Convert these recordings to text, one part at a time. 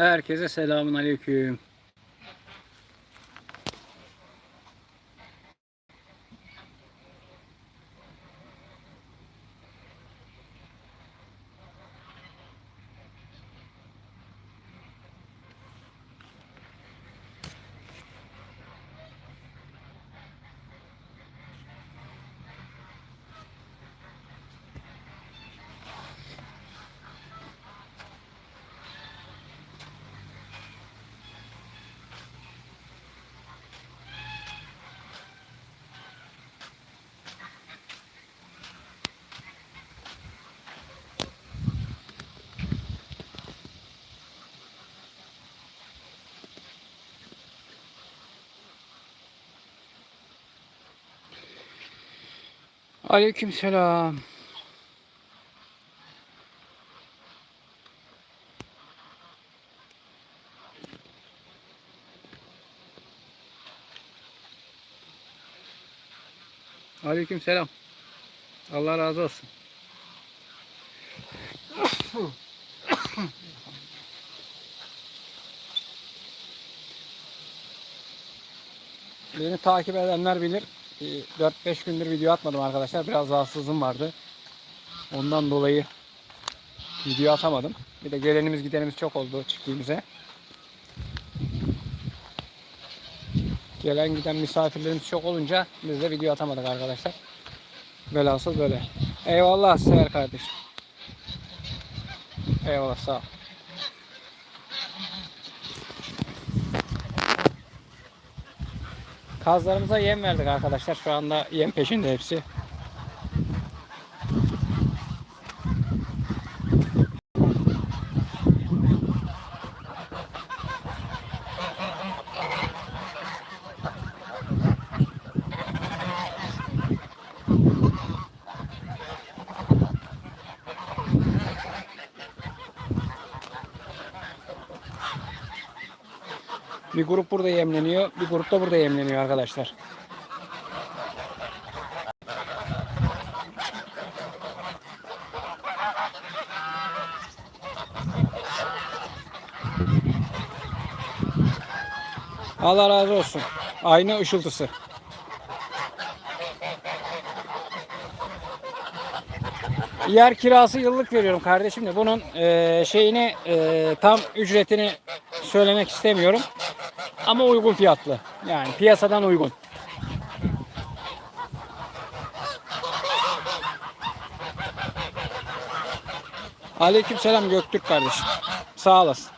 Herkese selamun aleyküm. Aleyküm selam. Aleyküm selam. Allah razı olsun. Beni takip edenler bilir. Ee, 4-5 gündür video atmadım arkadaşlar. Biraz rahatsızlığım vardı. Ondan dolayı video atamadım. Bir de gelenimiz gidenimiz çok oldu çiftliğimize. Gelen giden misafirlerimiz çok olunca biz de video atamadık arkadaşlar. Velhasıl böyle. Eyvallah Seher kardeşim. Eyvallah sağ ol. Kazlarımıza yem verdik arkadaşlar. Şu anda yem peşinde hepsi. Bir grup burada yemleniyor, bir grup da burada yemleniyor arkadaşlar. Allah razı olsun. Aynı ışıltısı. Yer kirası yıllık veriyorum kardeşim de bunun eee, şeyini eee, tam ücretini söylemek istemiyorum. Ama uygun fiyatlı. Yani piyasadan uygun. Aleykümselam Göktürk kardeşim. Sağ olasın.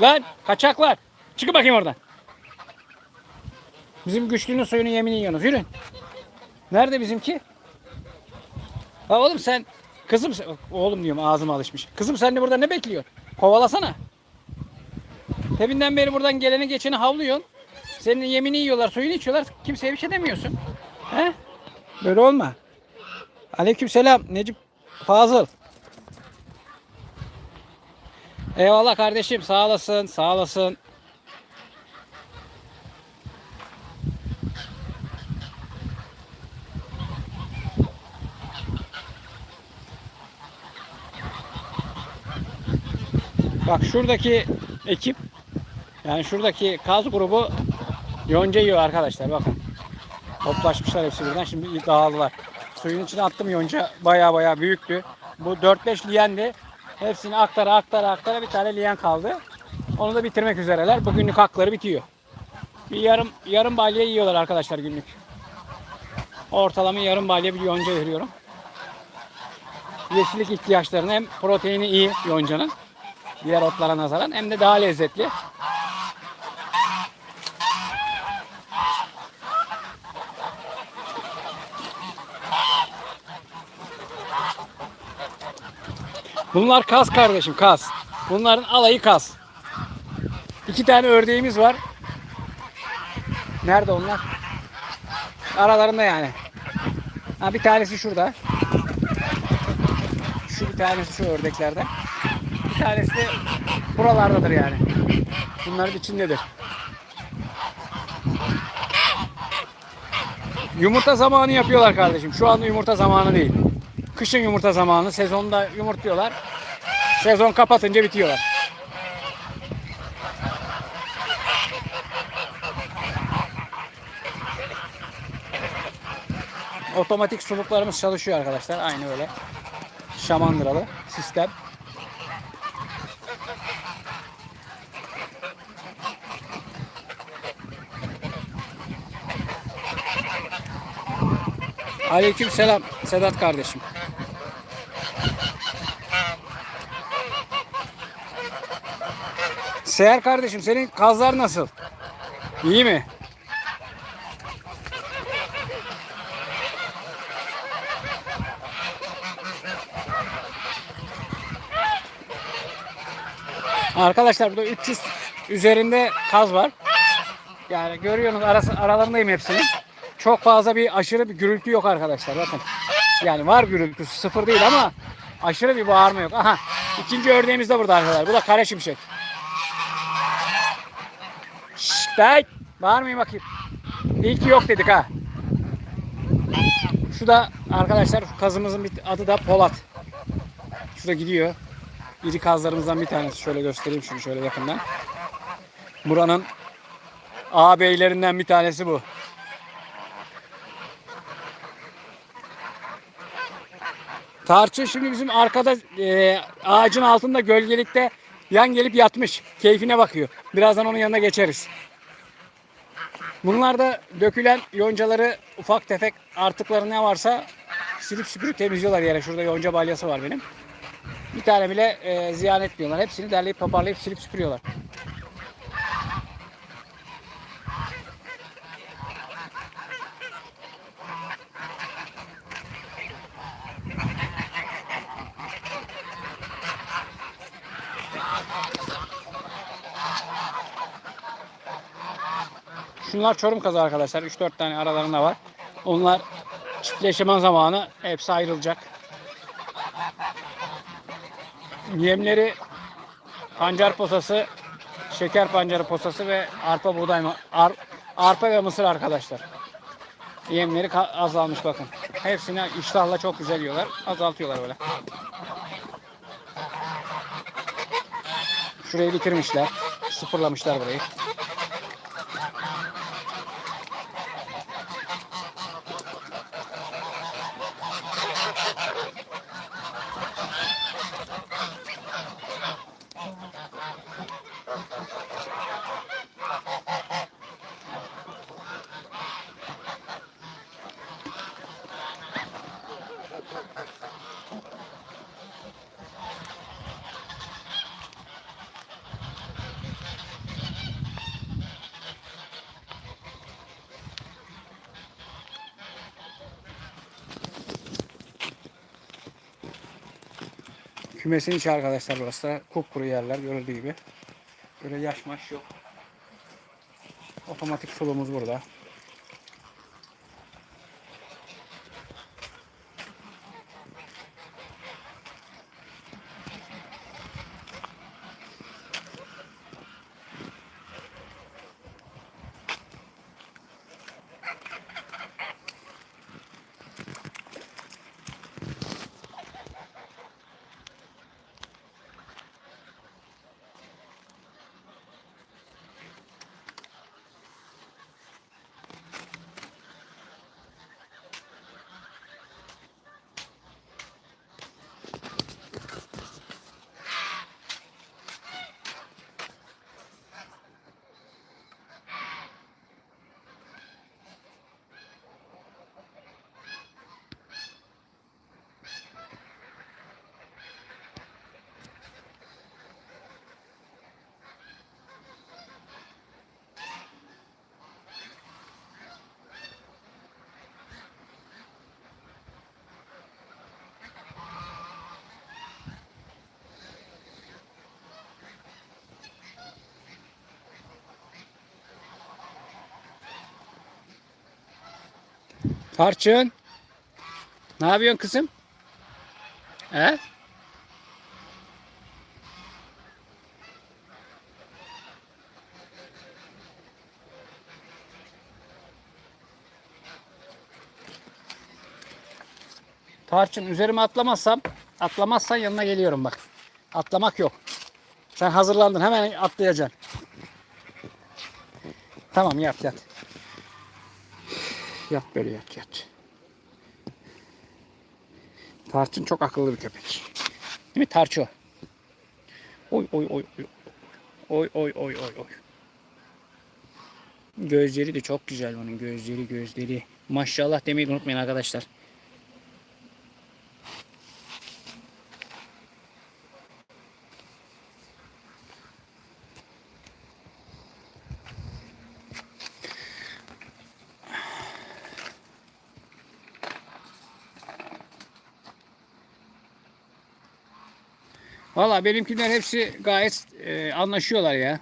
Lan kaçaklar. Çıkın bakayım oradan. Bizim güçlünün soyunu yemini yiyorsunuz. Yürüyün. Nerede bizimki? Ha oğlum sen kızım sen- oğlum diyorum ağzıma alışmış. Kızım sen de burada ne bekliyorsun? Kovalasana. Tebinden beri buradan geleni geçeni havlıyorsun. Senin yemini yiyorlar, suyunu içiyorlar. Kimseye bir şey demiyorsun. He? Böyle olma. Aleykümselam Necip Fazıl. Eyvallah kardeşim sağ olasın, sağ olasın. Bak şuradaki ekip yani şuradaki kaz grubu yonca yiyor arkadaşlar bakın. Toplaşmışlar hepsi birden şimdi dağıldılar. Suyun içine attım yonca baya baya büyüktü. Bu 4-5 liyendi. Hepsini aktara aktara aktara bir tane liyen kaldı. Onu da bitirmek üzereler. Bugünlük hakları bitiyor. Bir yarım yarım balya yiyorlar arkadaşlar günlük. Ortalama yarım balya bir yonca veriyorum. Yeşillik ihtiyaçlarını hem proteini iyi yoncanın diğer otlara nazaran hem de daha lezzetli. Bunlar kas kardeşim kas. Bunların alayı kas. İki tane ördeğimiz var. Nerede onlar? Aralarında yani. Ha, bir tanesi şurada. Şu bir tanesi şu ördeklerden. Bir tanesi buralardadır yani. Bunların içindedir. Yumurta zamanı yapıyorlar kardeşim. Şu anda yumurta zamanı değil. Kışın yumurta zamanı. Sezonda yumurtluyorlar. Sezon kapatınca bitiyorlar. Otomatik suluklarımız çalışıyor arkadaşlar. Aynı öyle. Şamandıralı sistem. Aleyküm selam Sedat kardeşim. Seher kardeşim senin kazlar nasıl? İyi mi? Arkadaşlar burada 300 üzerinde kaz var. Yani görüyorsunuz arası, aralarındayım hepsinin. Çok fazla bir aşırı bir gürültü yok arkadaşlar bakın. Yani var gürültüsü sıfır değil ama aşırı bir bağırma yok. Aha ikinci ördeğimiz de burada arkadaşlar. Bu da kare şimşek. Şşş bey bağırmayın bakayım. İyi ki yok dedik ha. Şu da arkadaşlar kazımızın bir adı da Polat. Şurada gidiyor. İri kazlarımızdan bir tanesi. Şöyle göstereyim şunu şöyle yakından. Buranın ağabeylerinden bir tanesi bu. Tarçın şimdi bizim arkada e, ağacın altında gölgelikte yan gelip yatmış. Keyfine bakıyor. Birazdan onun yanına geçeriz. Bunlar da dökülen yoncaları ufak tefek artıkları ne varsa silip süpürüp temizliyorlar yere. Şurada yonca balyası var benim. Bir tane bile e, ziyan etmiyorlar. Hepsini derleyip toparlayıp silip süpürüyorlar. Şunlar çorum kazı arkadaşlar. 3-4 tane aralarında var. Onlar çiftleşme zamanı hepsi ayrılacak. Yemleri pancar posası, şeker pancarı posası ve arpa buğday? Ar, arpa ve mısır arkadaşlar. Yemleri azalmış bakın. Hepsini iştahla çok güzel yiyorlar. Azaltıyorlar böyle. Şurayı bitirmişler. Sıfırlamışlar burayı. Kümesin içi arkadaşlar burası da kupkuru yerler görüldüğü gibi. Böyle yaş maş yok. Otomatik sulumuz burada. Tarçın. Ne yapıyorsun kızım? He? Tarçın üzerime atlamazsam, atlamazsan yanına geliyorum bak. Atlamak yok. Sen hazırlandın hemen atlayacaksın. Tamam yat yat. Yat böyle yat yat. Tarçın çok akıllı bir köpek. Değil mi Tarço? Oy oy oy oy. Oy oy oy oy oy. Gözleri de çok güzel bunun gözleri gözleri. Maşallah demeyi unutmayın arkadaşlar. Valla benimkiler hepsi gayet e, anlaşıyorlar ya.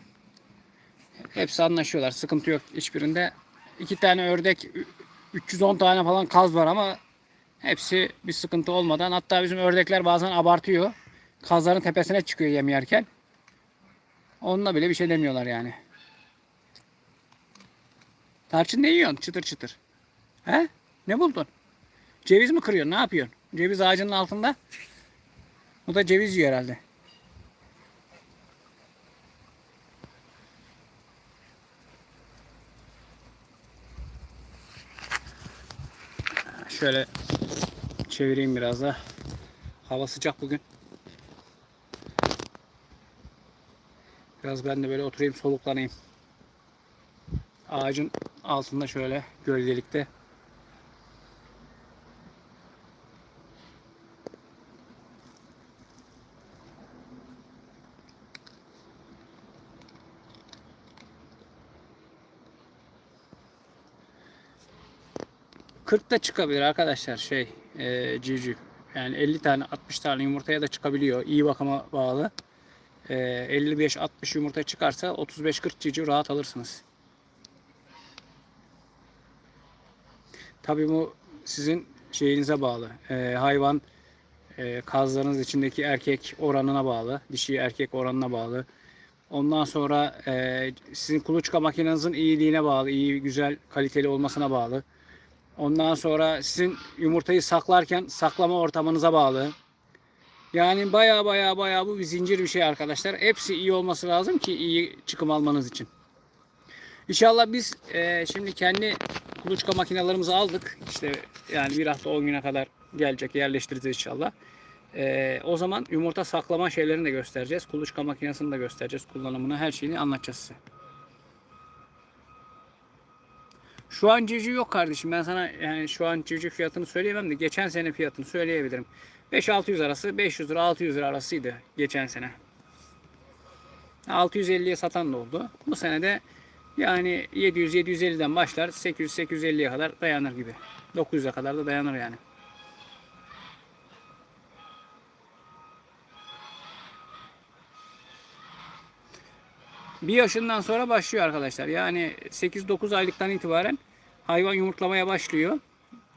Hepsi anlaşıyorlar. Sıkıntı yok hiçbirinde. İki tane ördek, ü- 310 tane falan kaz var ama hepsi bir sıkıntı olmadan. Hatta bizim ördekler bazen abartıyor. Kazların tepesine çıkıyor yem yerken. Onunla bile bir şey demiyorlar yani. Tarçın ne yiyorsun çıtır çıtır? He? Ne buldun? Ceviz mi kırıyorsun? Ne yapıyorsun? Ceviz ağacının altında. Bu da ceviz yiyor herhalde. Şöyle çevireyim biraz da. Hava sıcak bugün. Biraz ben de böyle oturayım soluklanayım. Ağacın altında şöyle gölgelikte. Da çıkabilir arkadaşlar şey e, civciv. Yani 50 tane 60 tane yumurtaya da çıkabiliyor. İyi bakıma bağlı. E, 55-60 yumurta çıkarsa 35-40 civciv rahat alırsınız. Tabii bu sizin şeyinize bağlı. E, hayvan e, kazlarınız içindeki erkek oranına bağlı. Dişi erkek oranına bağlı. Ondan sonra e, sizin kuluçka makinenizin iyiliğine bağlı. iyi güzel, kaliteli olmasına bağlı. Ondan sonra sizin yumurtayı saklarken saklama ortamınıza bağlı. Yani baya baya baya bu bir zincir bir şey arkadaşlar. Hepsi iyi olması lazım ki iyi çıkım almanız için. İnşallah biz e, şimdi kendi kuluçka makinelerimizi aldık. İşte yani bir hafta 10 güne kadar gelecek yerleştireceğiz inşallah. E, o zaman yumurta saklama şeylerini de göstereceğiz. Kuluçka makinesini de göstereceğiz. Kullanımını her şeyini anlatacağız size. Şu an civciv yok kardeşim. Ben sana yani şu an civciv fiyatını söyleyemem de geçen sene fiyatını söyleyebilirim. 5-600 arası 500 lira 600 lira arasıydı geçen sene. 650'ye satan da oldu. Bu sene de yani 700-750'den başlar 800-850'ye kadar dayanır gibi. 900'e kadar da dayanır yani. Bir yaşından sonra başlıyor arkadaşlar. Yani 8-9 aylıktan itibaren hayvan yumurtlamaya başlıyor.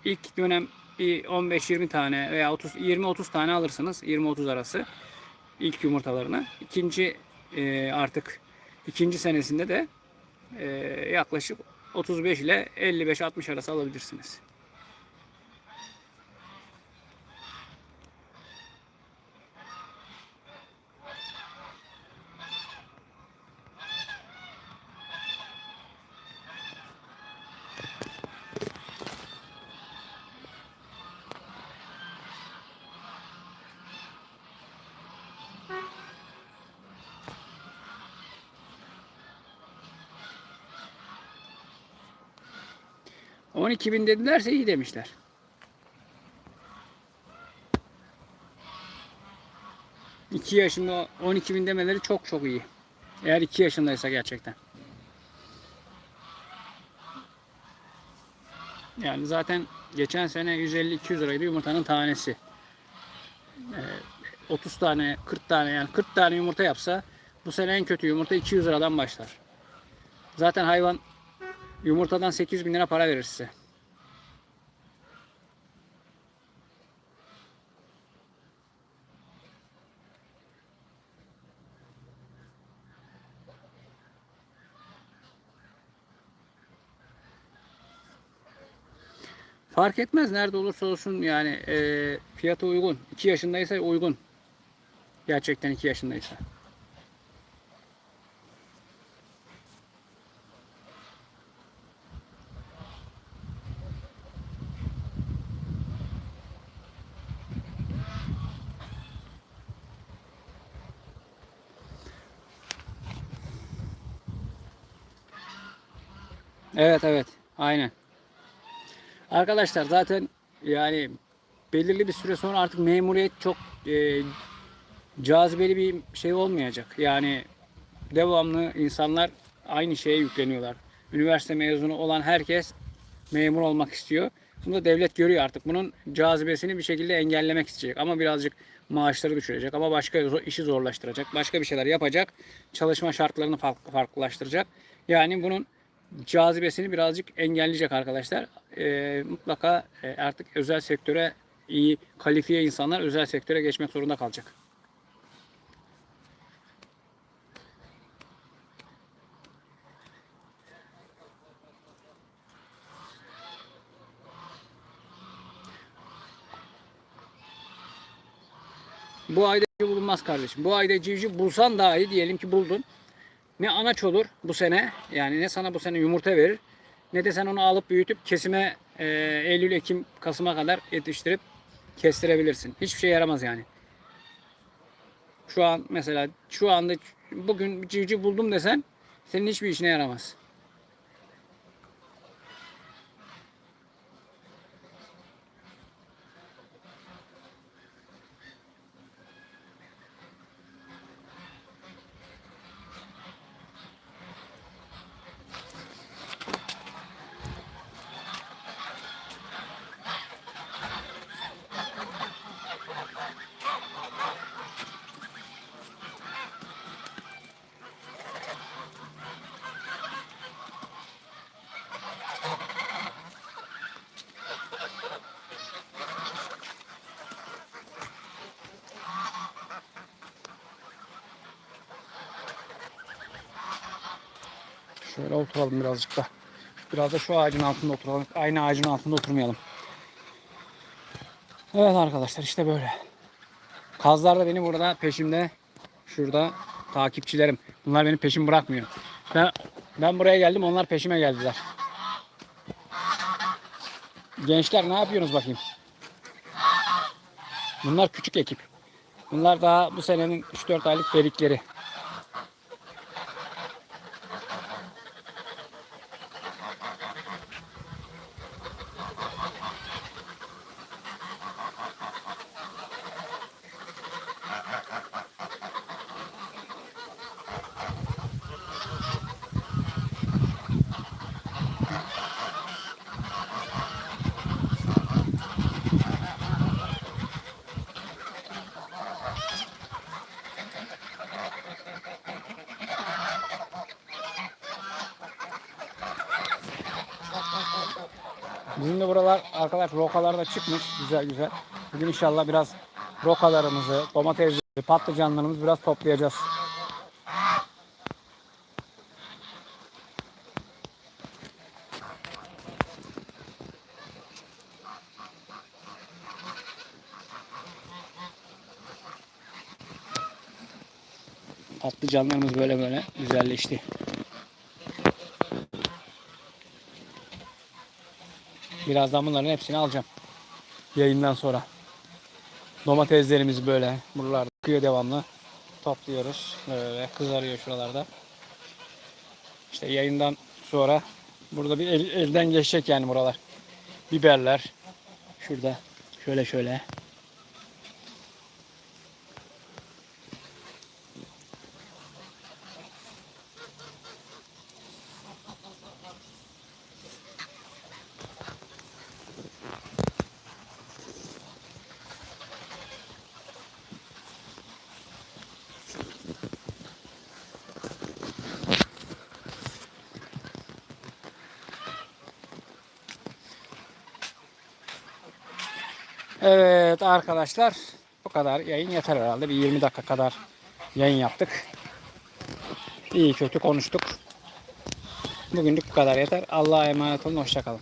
İlk dönem bir 15-20 tane veya 30 20-30 tane alırsınız. 20-30 arası ilk yumurtalarını. İkinci e, artık ikinci senesinde de e, yaklaşık 35 ile 55-60 arası alabilirsiniz. 12 bin dedilerse iyi demişler. İki yaşında 12 bin demeleri çok çok iyi. Eğer 2 yaşındaysa gerçekten. Yani zaten geçen sene 150-200 liraydı yumurtanın tanesi. Ee, 30 tane, 40 tane yani 40 tane yumurta yapsa bu sene en kötü yumurta 200 liradan başlar. Zaten hayvan yumurtadan 8 bin lira para verir size. Fark etmez nerede olursa olsun yani e, fiyatı uygun. 2 yaşındaysa uygun. Gerçekten 2 yaşındaysa. Evet evet aynen. Arkadaşlar zaten yani belirli bir süre sonra artık memuriyet çok e, cazibeli bir şey olmayacak. Yani devamlı insanlar aynı şeye yükleniyorlar. Üniversite mezunu olan herkes memur olmak istiyor. Bunu da devlet görüyor artık. Bunun cazibesini bir şekilde engellemek isteyecek. Ama birazcık maaşları düşürecek. Ama başka işi zorlaştıracak. Başka bir şeyler yapacak. Çalışma şartlarını farklı, farklılaştıracak. Yani bunun cazibesini birazcık engelleyecek arkadaşlar. Ee, mutlaka e, artık özel sektöre iyi kalifiye insanlar özel sektöre geçmek zorunda kalacak. Bu ayda bulunmaz kardeşim. Bu ayda civciv bulsan dahi diyelim ki buldun. Ne anaç olur bu sene yani ne sana bu sene yumurta verir ne de sen onu alıp büyütüp kesime e, Eylül, Ekim, Kasım'a kadar yetiştirip kestirebilirsin. Hiçbir şey yaramaz yani. Şu an mesela şu anda bugün civciv buldum desen senin hiçbir işine yaramaz. Şöyle oturalım birazcık da. Biraz da şu ağacın altında oturalım. Aynı ağacın altında oturmayalım. Evet arkadaşlar işte böyle. Kazlar da benim burada peşimde. Şurada takipçilerim. Bunlar benim peşim bırakmıyor. Ben, ben buraya geldim onlar peşime geldiler. Gençler ne yapıyorsunuz bakayım? Bunlar küçük ekip. Bunlar daha bu senenin 3-4 aylık ferikleri. Bizim de buralar arkadaş rokalar da çıkmış güzel güzel. Bugün inşallah biraz rokalarımızı, domatesleri, patlıcanlarımızı biraz toplayacağız. Patlıcanlarımız böyle böyle güzelleşti. Birazdan bunların hepsini alacağım. Yayından sonra. Domateslerimiz böyle buralarda çıkıyor devamlı. Topluyoruz. Böyle kızarıyor şuralarda. İşte yayından sonra burada bir el- elden geçecek yani buralar. Biberler. Şurada. Şöyle şöyle. Evet arkadaşlar bu kadar yayın yeter herhalde. Bir 20 dakika kadar yayın yaptık. İyi kötü konuştuk. Bugünlük bu kadar yeter. Allah'a emanet olun. Hoşçakalın.